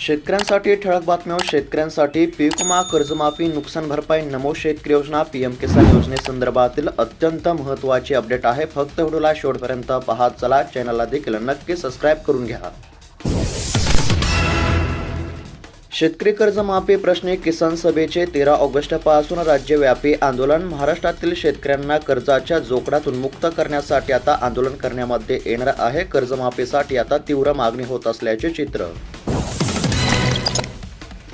शेतकऱ्यांसाठी ठळक बातम्या शेतकऱ्यांसाठी पीक विमा कर्जमाफी नुकसान भरपाई नमो शेतकरी योजना पीएम किसान योजनेसंदर्भातील अत्यंत महत्त्वाची अपडेट आहे. फक्त व्हिडिओला शेवटपर्यंत पाहत चला चॅनलला देखील नक्की सबस्क्राईब करून घ्या. शेतकरी कर्जमाफी प्रश्नी किसान सभेचे तेरा ऑगस्टपासून राज्यव्यापी आंदोलन. महाराष्ट्रातील शेतकऱ्यांना कर्जाच्या जोखडातून मुक्त करण्यासाठी आता आंदोलन करण्यामध्ये येणार आहे. कर्जमाफीसाठी आता तीव्र मागणी होत असल्याचे चित्र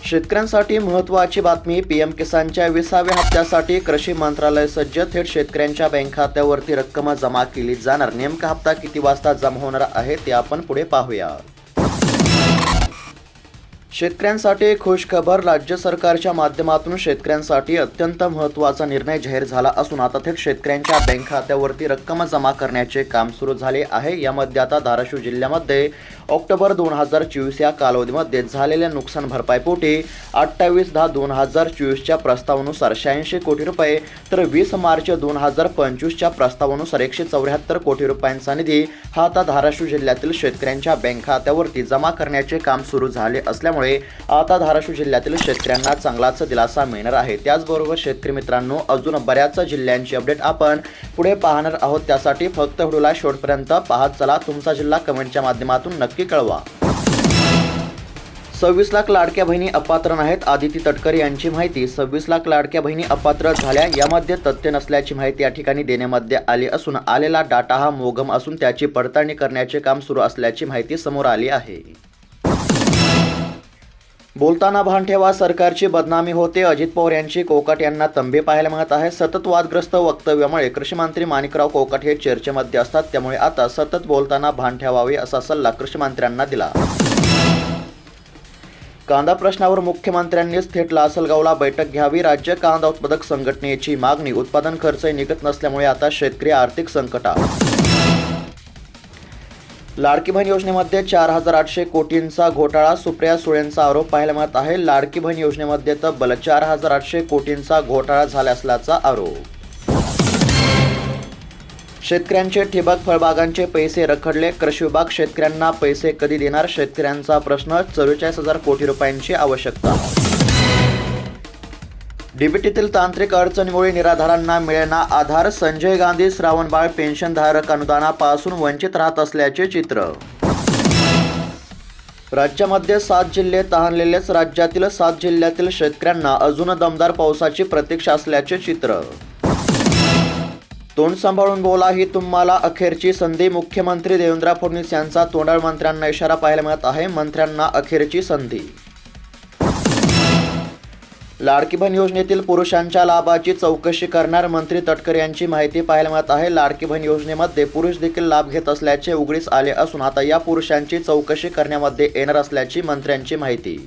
शेतकऱ्यांसाठी महत्त्वाची बातमी पीएम किसानच्या विसाव्या हप्त्यासाठी कृषी मंत्रालय सज्ज थेट शेतकऱ्यांच्या बँक खात्यावरती रक्कम जमा केली जाणार. नेमका हप्ता किती वाजता जमा होणार आहे ते आपण पुढे पाहूया. शेतकऱ्यांसाठी खुश खबर राज्य सरकारच्या माध्यमातून शेतकऱ्यांसाठी अत्यंत महत्त्वाचा निर्णय जाहीर झाला असून आता थेट शेतकऱ्यांच्या बँक खात्यावरती रक्कम जमा करण्याचे काम सुरू झाले आहे. यामध्ये आता धाराशिव जिल्ह्यामध्ये ऑक्टोबर दोन हजार चोवीस या कालावधीमध्ये झालेल्या नुकसान भरपाईपोटी अठ्ठावीस दहा दोन हजार चोवीसच्या प्रस्तावानुसार शहाऐंशी कोटी रुपये तर वीस मार्च दोन हजार पंचवीसच्या प्रस्तावानुसार एकशे चौऱ्याहत्तर कोटी रुपयांचा निधी हा आता धाराशिव जिल्ह्यातील शेतकऱ्यांच्या बँक खात्यावरती जमा करण्याचे काम सुरू झाले असल्यामुळे आता धाराशिव जिल्ह्यातील शेतकऱ्यांना चांगलाच दिलासा मिळणार आहे. त्याचबरोबर शेतकरी मित्रांनो अजून बऱ्याच जिल्ह्यांची अपडेट आपण पुढे पाहणार आहोत. त्यासाठी फक्त व्हिडिओला शेवटपर्यंत पाहत चला. तुमचा जिल्हा कमेंटच्या माध्यमातून नक्की कळवा. सव्वीस लाख लाडक्या बहिणी अपात्र नाहीत आदिती तटकरे यांची माहिती. सव्वीस लाख लाडक्या बहिणी अपात्र झाल्या यामध्ये तथ्य नसल्याची माहिती या ठिकाणी देण्यामध्ये आली असून आलेला डाटा हा मोघम असून त्याची पडताळणी करण्याचे काम सुरू असल्याची माहिती समोर आली आहे. बोलताना भान ठेवा सरकारची बदनामी होते. अजित पवार यांची कोकाट यांना तंबे पाहायला मिळत आहे. सतत वादग्रस्त वक्तव्यामुळे कृषीमंत्री माणिकराव कोकाट हे चर्चेमध्ये असतात. त्यामुळे आता सतत बोलताना भान ठेवावे असा सल्ला कृषीमंत्र्यांना दिला. कांदा प्रश्नावर मुख्यमंत्र्यांनीच थेट लासलगावला बैठक घ्यावी. राज्य कांदा उत्पादक संघटनेची मागणी उत्पादन खर्च निघत नसल्यामुळे आता शेतकरी आर्थिक संकटात. लाडकी बहीण योजनेमध्ये चार हजार आठशे कोटींचा घोटाळा सुप्रिया सुळेंचा आरोप पाहायला मिळत आहे. लाडकी बहीण योजनेमध्ये तब्बल चार हजार आठशे कोटींचा घोटाळा झाला असल्याचा आरोप. शेतकऱ्यांचे ठिबक फळबागांचे पैसे रखडले. कृषी विभाग शेतकऱ्यांना पैसे कधी देणार? शेतकऱ्यांचा प्रश्न चव्वेचाळीस हजार कोटी रुपयांची आवश्यकता डीबीटीतील तांत्रिक अडचणीमुळे निराधारांना मिळेना आधार. संजय गांधी श्रावणबाळ पेन्शनधारक अनुदानापासून वंचित राहत असल्याचे चित्र. राज्यामध्ये सात जिल्हे तहानलेलेच राज्यातील सात जिल्ह्यातील शेतकऱ्यांना अजून दमदार पावसाची प्रतीक्षा असल्याचे चित्र. तोंड सांभाळून बोला ही तुम्हाला अखेरची संधी. मुख्यमंत्री देवेंद्र फडणवीस यांचा तोंडाळ मंत्र्यांना इशारा पाहायला मिळत आहे. मंत्र्यांना अखेरची संधी. लाडकी बहीण योजनेतील पुरुषांच्या लाभाची चौकशी करणार मंत्री तटकरे यांची माहिती पाहायला मिळत आहे. लाडकी बहीण योजनेमध्ये पुरुष देखील लाभ घेत असल्याचे उघडीस आले असून आता या पुरुषांची चौकशी करण्यामध्ये येणार असल्याची मंत्र्यांची माहिती.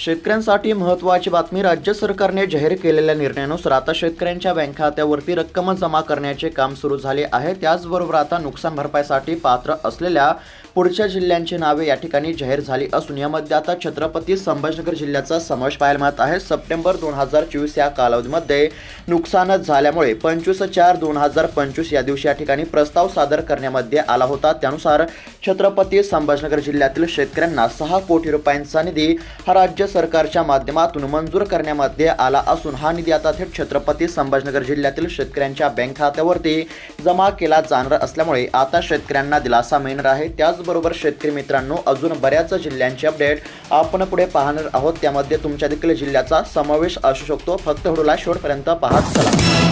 शेतकऱ्यांसाठी महत्त्वाची बातमी राज्य सरकारने जाहीर केलेल्या निर्णयानुसार आता शेतकऱ्यांच्या बँक खात्यावरती रक्कम जमा करण्याचे काम सुरू झाले आहे. त्याचबरोबर आता नुकसान भरपाईसाठी पात्र असलेल्या पुढच्या जिल्ह्यांची नावे या ठिकाणी जाहीर झाली असून यामध्ये आता छत्रपती संभाजीनगर जिल्ह्याचा समावेश पाहायला मिळत आहे. सप्टेंबर दोन हजार चोवीस या कालावधीमध्ये नुकसान झाल्यामुळे पंचवीस चार दोन हजार पंचवीस या दिवशी या ठिकाणी प्रस्ताव सादर करण्यामध्ये आला होता. त्यानुसार छत्रपती संभाजीनगर जिल्ह्यातील शेतकऱ्यांना सहा कोटी रुपयांचा निधी हा राज्य सरकारच्या माध्यमातून मंजूर करण्यामध्ये आला असून हा निधी आता थेट छत्रपती संभाजीनगर जिल्ह्यातील शेतकऱ्यांच्या बँक खात्यावरती जमा केला जाणार असल्यामुळे आता शेतकऱ्यांना दिलासा मिळणार आहे. त्याच त्याचबरोबर शेतकरी मित्रांनो अजून बऱ्याच जिल्ह्यांचे अपडेट आपण पुढे पाहणार आहोत. त्यामध्ये तुमच्या देखील जिल्ह्याचा समावेश असू शकतो. फक्त व्हिडिओला शेवटपर्यंत पाहत चला.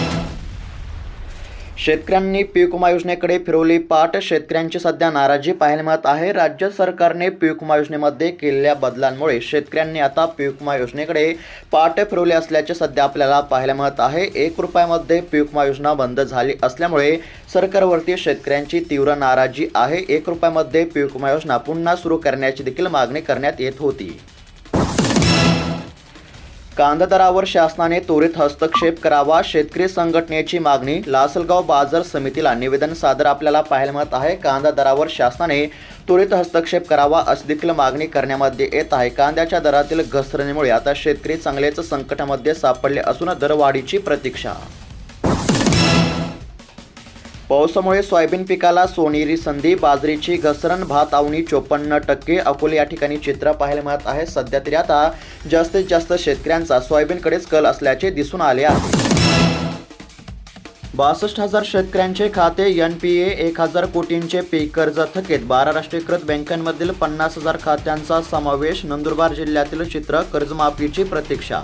शेतकऱ्यांनी पीक विमा योजनेकडे फिरवली पाठ. शेतकऱ्यांची सध्या नाराजी पाहायला मिळत आहे. राज्य सरकारने पीक विमा योजनेमध्ये केलेल्या बदलांमुळे शेतकऱ्यांनी आता पीक विमा योजनेकडे पाठ फिरवले असल्याचे सध्या आपल्याला पाहायला मिळत आहे. एक रुपयामध्ये पीक विमा योजना बंद झाली असल्यामुळे सरकारवरती शेतकऱ्यांची तीव्र नाराजी आहे. एक रुपयामध्ये पीक विमा योजना पुन्हा सुरू करण्याची देखील मागणी करण्यात येत होती. कांदा दरावर शासनाने त्वरित हस्तक्षेप करावा शेतकरी संघटनेची मागणी लासलगाव बाजार समितीला निवेदन सादर आपल्याला पाहायला मिळत आहे. कांदा दरावर शासनाने त्वरित हस्तक्षेप करावा अशी देखील मागणी करण्यामध्ये येत आहे. कांद्याच्या दरातील घसरणीमुळे आता शेतकरी चांगलेच संकटामध्ये सापडले असून दरवाढीची प्रतीक्षा पावसामुळे सोयाबीन पिकाला सोनेरी संधी बाजरीची घसरण भात आवणी चोपन्न टक्के अकोले या ठिकाणी चित्र पाहायला मिळत आहे. सध्या तरी आता जास्तीत जास्त शेतकऱ्यांचा सोयाबीनकडेच कल असल्याचे दिसून आले आहे. बासष्ट हजार शेतकऱ्यांचे खाते एन पी ए एक हजार कोटींचे पीक कर्ज थकीत. बारा राष्ट्रीयकृत बँकांमधील पन्नास हजार खात्यांचा समावेश नंदुरबार जिल्ह्यातील चित्र कर्जमाफीची प्रतीक्षा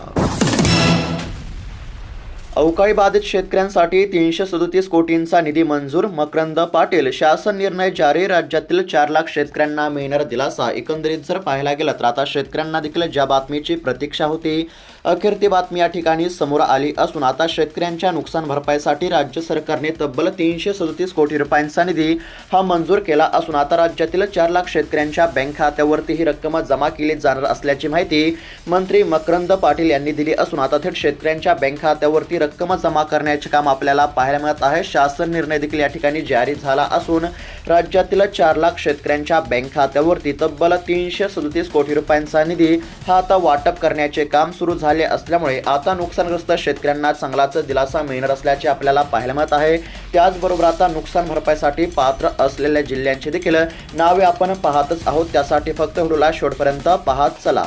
अवकाळी बाधित शेतकऱ्यांसाठी तीनशे सदोतीस कोटींचा निधी मंजूर. मकरंद पाटील शासन निर्णय जारी. राज्यातील चार लाख शेतकऱ्यांना मिळणार दिलासा. एकंदरीत जर पाहायला गेलं तर आता शेतकऱ्यांना देखील ज्या बातमीची प्रतीक्षा होती अखेर ती बातमी या ठिकाणी समोर आली असून आता शेतकऱ्यांच्या नुकसान भरपाईसाठी राज्य सरकारने तब्बल तीनशे सदोतीस कोटी रुपयांचा निधी हा मंजूर केला असून आता राज्यातील चार लाख शेतकऱ्यांच्या बँक खात्यावरती ही रक्कम जमा केली जाणार असल्याची माहिती मंत्री मकरंद पाटील यांनी दिली असून आता थेट शेतकऱ्यांच्या बँक खात्यावरती रक्कम जमा करण्याचे काम आपल्याला पाहायला मिळत आहे. शासन निर्णय देखील या ठिकाणी जारी झाला असून राज्यातील चार लाख शेतकऱ्यांच्या बँक खात्यावरती तब्बल तीनशे सदतीस कोटी रुपयांचा निधी हा आता वाटप करण्याचे काम सुरू झाले असल्यामुळे आता नुकसानग्रस्त शेतकऱ्यांना चांगलाच दिलासा मिळणार असल्याचे आपल्याला पाहायला मिळत आहे. त्याचबरोबर आता नुकसान भरपाईसाठी पात्र असलेल्या जिल्ह्यांची देखील नावे आपण पाहतच आहोत. त्यासाठी फक्त व्हिडिओला शेवटपर्यंत पाहत चला.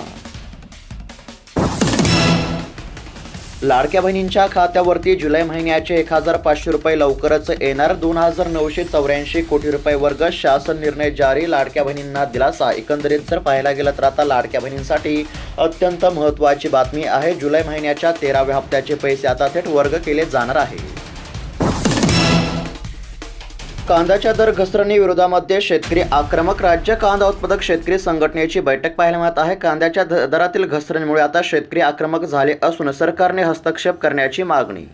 लाडक्या बहिणींच्या खात्यावरती जुलै महिन्याचे एक हजार पाचशे रुपये लवकरच येणार. दोन हजार नऊशे चौऱ्याऐंशी कोटी रुपये वर्ग शासन निर्णय जारी. लाडक्या बहिणींना दिलासा. एकंदरीत जर पाहायला गेलं तर आता लाडक्या बहिणींसाठी अत्यंत महत्त्वाची बातमी आहे. जुलै महिन्याच्या तेराव्या हप्त्याचे पैसे आता थेट वर्ग केले जाणार आहे. कांद्याच्या दर घसरणी विरोधामध्ये शेतकरी आक्रमक राज्य कांदा उत्पादक शेतकरी संघटनेची बैठक पाहायला मिळत आहे. कांद्याच्या द- दरातील घसरणीमुळे आता शेतकरी आक्रमक झाले असून सरकारने हस्तक्षेप करण्याची मागणी.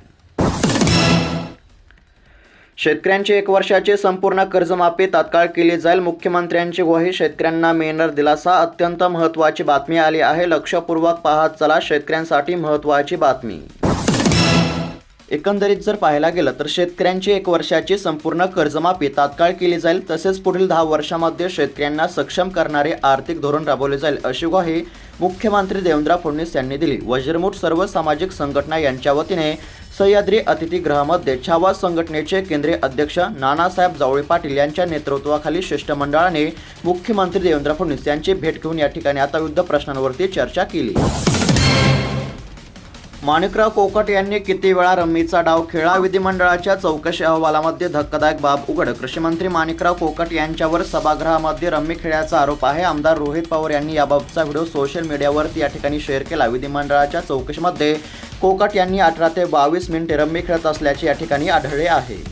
शेतकऱ्यांची एक वर्षाची संपूर्ण कर्जमाफी तात्काळ केली जाईल. मुख्यमंत्र्यांची ग्वाही शेतकऱ्यांना मिळणार दिलासा अत्यंत महत्त्वाची बातमी आली आहे. लक्षपूर्वक पाहत चला शेतकऱ्यांसाठी महत्त्वाची बातमी. एकंदरीत जर पाहायला गेलं तर शेतकऱ्यांची एक वर्षाची संपूर्ण कर्जमाफी तात्काळ केली जाईल तसेच पुढील दहा वर्षामध्ये शेतकऱ्यांना सक्षम करणारे आर्थिक धोरण राबवले जाईल अशी ग्वाही मुख्यमंत्री देवेंद्र फडणवीस यांनी दिली. वज्रमूठ सर्व सामाजिक संघटना यांच्या वतीने सह्याद्री अतिथीगृहामध्ये छावा संघटनेचे केंद्रीय अध्यक्ष नानासाहेब जावळे पाटील यांच्या नेतृत्वाखाली शिष्टमंडळाने मुख्यमंत्री देवेंद्र फडणवीस यांची भेट घेऊन या ठिकाणी आता विविध प्रश्नांवरती चर्चा केली. माणिकराव कोकट यांनी किती वेळा रम्मीचा डाव खेळा? विधिमंडळाच्या चौकशी अहवालामध्ये धक्कादायक बाब उघड. कृषीमंत्री माणिकराव कोकट यांच्यावर सभागृहामध्ये रम्मी खेळण्याचा आरोप आहे. आमदार रोहित पवार यांनी याबाबतचा व्हिडिओ सोशल मीडियावरती या ठिकाणी शेअर केला. विधिमंडळाच्या चौकशीमध्ये कोकट यांनी अठरा ते बावीस मिनिटे रम्मी खेळत असल्याचे या ठिकाणी आढळले आहे.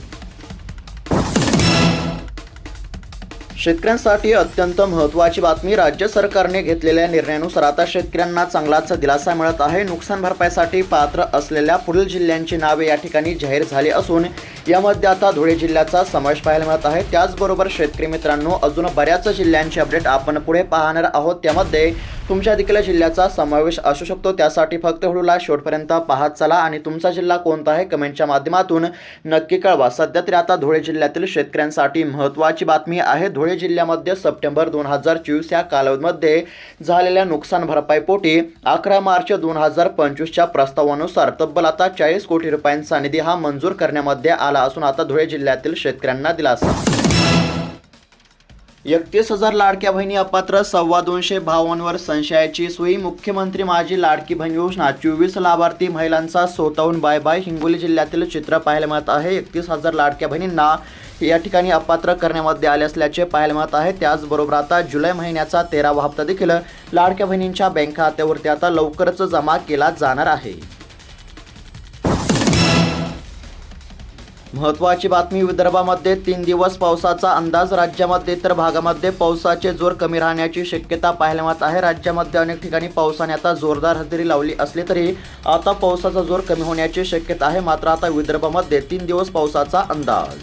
शेतकऱ्यांसाठी अत्यंत महत्त्वाची बातमी राज्य सरकारने घेतलेल्या निर्णयानुसार आता शेतकऱ्यांना चांगलाच दिलासा मिळत आहे. नुकसान भरपाईसाठी पात्र असलेल्या पुढील जिल्ह्यांची नावे या ठिकाणी जाहीर झाली असून यामध्ये आता धुळे जिल्ह्याचा समावेश पाहायला मिळत आहे. त्याचबरोबर शेतकरी मित्रांनो अजून बऱ्याच जिल्ह्यांचे अपडेट आपण पुढे पाहणार आहोत. त्यामध्ये तुमच्या देखील जिल्ह्याचा समावेश असू शकतो. त्यासाठी फक्त व्हिडिओला शेवटपर्यंत पाहत चला आणि तुमचा जिल्हा कोणता आहे? कमेंटच्या माध्यमातून नक्की कळवा. सध्या तरी आता धुळे जिल्ह्यातील शेतकऱ्यांसाठी महत्त्वाची बातमी आहे. धुळे जिल्ह्यामध्ये सप्टेंबर दोन हजार चोवीस या कालावधीमध्ये झालेल्या नुकसान भरपाईपोटी अकरा मार्च दोन हजार पंचवीसच्या प्रस्तावानुसार तब्बल आता चाळीस कोटी रुपयांचा निधी हा मंजूर करण्यामध्ये आला असून आता धुळे जिल्ह्यातील शेतकऱ्यांना दिलासा. एकतीस हजार लाडक्या बहिणी अपात्र सव्वा दोनशे भावांवर संशयाची सोयी मुख्यमंत्री माझी लाडकी बहीण योजना चोवीस लाभार्थी महिलांचा स्वतःहून बाय बाय. हिंगोली जिल्ह्यातील चित्र पाहायला मिळत आहे. एकतीस हजार लाडक्या बहिणींना या ठिकाणी अपात्र करण्यामध्ये आले असल्याचे पाहायला मिळत आहे. त्याचबरोबर आता जुलै महिन्याचा तेरावा हप्ता देखील लाडक्या बहिणींच्या बँक खात्यावरती आता लवकरच जमा केला जाणार आहे. महत्त्वाची बातमी विदर्भामध्ये तीन दिवस पावसाचा अंदाज राज्यामध्ये इतर भागामध्ये पावसाचे जोर कमी राहण्याची शक्यता पाहायला मिळत आहे. राज्यामध्ये अनेक ठिकाणी पावसाने आता जोरदार हजेरी लावली असली तरी आता पावसाचा जोर कमी होण्याची शक्यता आहे. मात्र आता विदर्भामध्ये तीन दिवस पावसाचा अंदाज.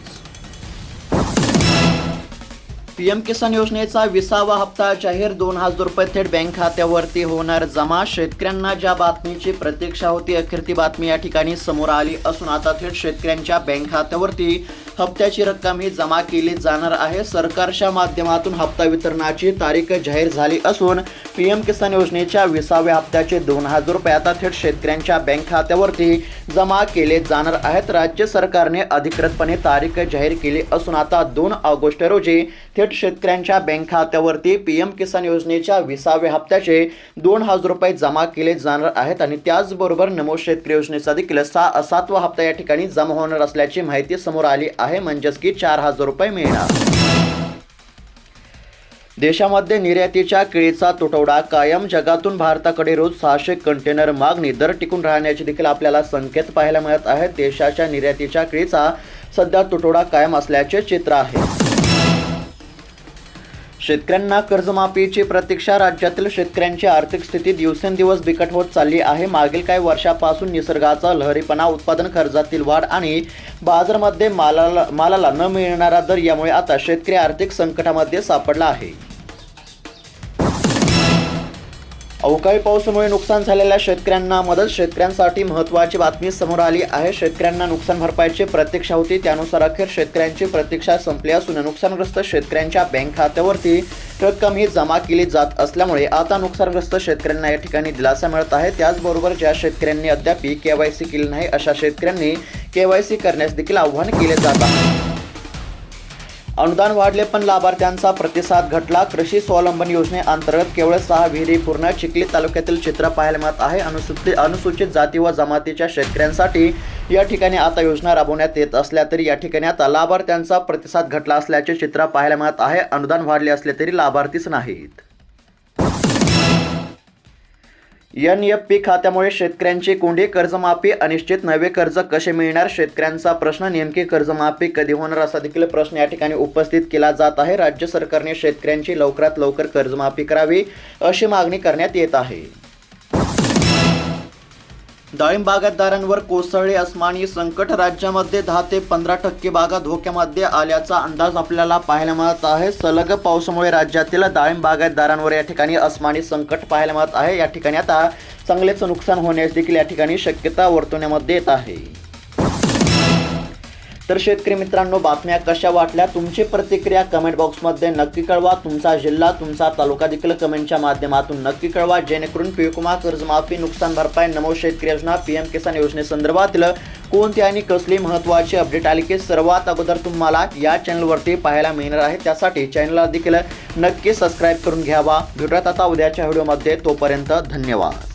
पीएम किसान योजनेचा विसावा हप्ता जाहीर दोन हजार रुपये थेट बँक खात्यावरती होणार जमा. शेतकऱ्यांना ज्या बातमीची प्रतीक्षा होती अखेर ती बातमी या ठिकाणी समोर आली असून आता थेट शेतकऱ्यांच्या बँक खात्यावरती हप्त्याची रक्कम ही जमा केली जाणार आहे. सरकारच्या माध्यमातून हप्ता वितरणाची तारीख जाहीर झाली असून पीएम किसान योजनेच्या विसाव्या हप्त्याचे दोन हजार रुपये आता थेट शेतकऱ्यांच्या बँक खात्यावरती जमा केले जाणार आहेत. राज्य सरकारने अधिकृतपणे तारीख जाहीर केली असून आता दोन ऑगस्ट रोजी थेट शेतकऱ्यांच्या बँक खात्यावरती पी एम किसान योजनेच्या विसाव्या हप्त्याचे दोन हजार रुपये जमा केले जाणार आहेत आणि त्याचबरोबर नमो शेतकरी योजनेचा देखील सहा सातवा हप्ता या ठिकाणी जमा होणार असल्याची माहिती समोर आली आहे. म्हणजेच की चार हजार रुपये मिळणार. देशामध्ये निर्यातीच्या केळीचा तुटवडा कायम जगातून भारताकडे रोज सहाशे कंटेनर मागणी. दर टिकून राहण्याचे देखील आपल्याला संकेत पाहायला मिळत आहेत देशाच्या निर्यातीच्या केळीचा सध्या तुटवडा कायम असल्याचे चित्र आहे. शेतकऱ्यांना कर्जमाफीची प्रतीक्षा. राज्यातील शेतकऱ्यांची आर्थिक स्थिती दिवसेंदिवस बिकट होत चालली आहे. मागील काही वर्षापासून निसर्गाचा लहरीपणा उत्पादन खर्चातील वाढ आणि बाजारामध्ये मालाला मालाला न मिळणारा दर यामुळे आता शेतकरी आर्थिक संकटामध्ये सापडला आहे. अवकाळी पावसामुळे नुकसान झालेल्या शेतकऱ्यांना मदत शेतकऱ्यांसाठी महत्त्वाची बातमी समोर आली आहे. शेतकऱ्यांना नुकसान भरपाईची प्रतीक्षा होती. त्यानुसार अखेर शेतकऱ्यांची प्रतीक्षा संपली असून नुकसानग्रस्त शेतकऱ्यांच्या बँक खात्यावरती रक्कम ही जमा केली जात असल्यामुळे आता नुकसानग्रस्त शेतकऱ्यांना या ठिकाणी दिलासा मिळत आहे. त्याचबरोबर ज्या शेतकऱ्यांनी अद्याप के वाय सी केली नाही अशा शेतकऱ्यांनी के वाय सी करण्यास देखील आव्हान केले जात आहे. अनुदान वाढले पण लाभार्थ्यांचा प्रतिसाद घटला. कृषी स्वावलंबन योजनेअंतर्गत केवळ सहा विहिरी पूर्ण चिखली तालुक्यातील चित्र पाहायला मिळत आहे. अनुसूचित अनुसूचित जाती व जमातीच्या शेतकऱ्यांसाठी या ठिकाणी आता योजना राबवण्यात येत असल्या तरी या ठिकाणी आता लाभार्थ्यांचा प्रतिसाद घटला असल्याचे चित्र पाहायला मिळत आहे. अनुदान वाढले असले तरी लाभार्थीच नाहीत. एन एफ पी खात्यामुळे शेतकऱ्यांची कोंडे कर्जमाफी अनिश्चित. नवे कर्ज कसे मिळणार? शेतकऱ्यांचा प्रश्न. नेमकी कर्जमाफी कधी होणार? असा देखील प्रश्न या ठिकाणी उपस्थित केला जात आहे. राज्य सरकारने शेतकऱ्यांची लवकरात लवकर कर्जमाफी करावी अशी मागणी करण्यात येत आहे. डाळिंब बागायतदारांवर कोसळले अस्मानी संकट. राज्यामध्ये दहा ते पंधरा टक्के बागा धोक्यामध्ये आल्याचा अंदाज आपल्याला पाहायला मिळत आहे. सलग पावसामुळे राज्यातील डाळिंब बागायतदारांवर या ठिकाणी असमानी संकट पाहायला मिळत आहे. या ठिकाणी आता चांगलेच नुकसान होण्यास देखील या ठिकाणी शक्यता वर्तवण्यामध्ये येत आहे. तर शेतकरी मित्रांनो बातम्या कशा वाटल्या? तुमची प्रतिक्रिया कमेंट बॉक्समध्ये नक्की कळवा. तुमचा जिल्हा तुमचा तालुका देखील कमेंटच्या माध्यमातून नक्की कळवा. जेणेकरून पिकमा कर्जमाफी नुकसान भरपाई नमो शेतकरी योजना पीएम किसान योजनेसंदर्भातील कोणती आणि कसली महत्त्वाची अपडेट आली की सर्वात अगोदर तुम्हाला या चॅनलवरती पाहायला मिळणार आहे. त्यासाठी चॅनलला देखील नक्की सबस्क्राईब करून घ्यावा. भेटूयात आता उद्याच्या व्हिडिओमध्ये तोपर्यंत धन्यवाद.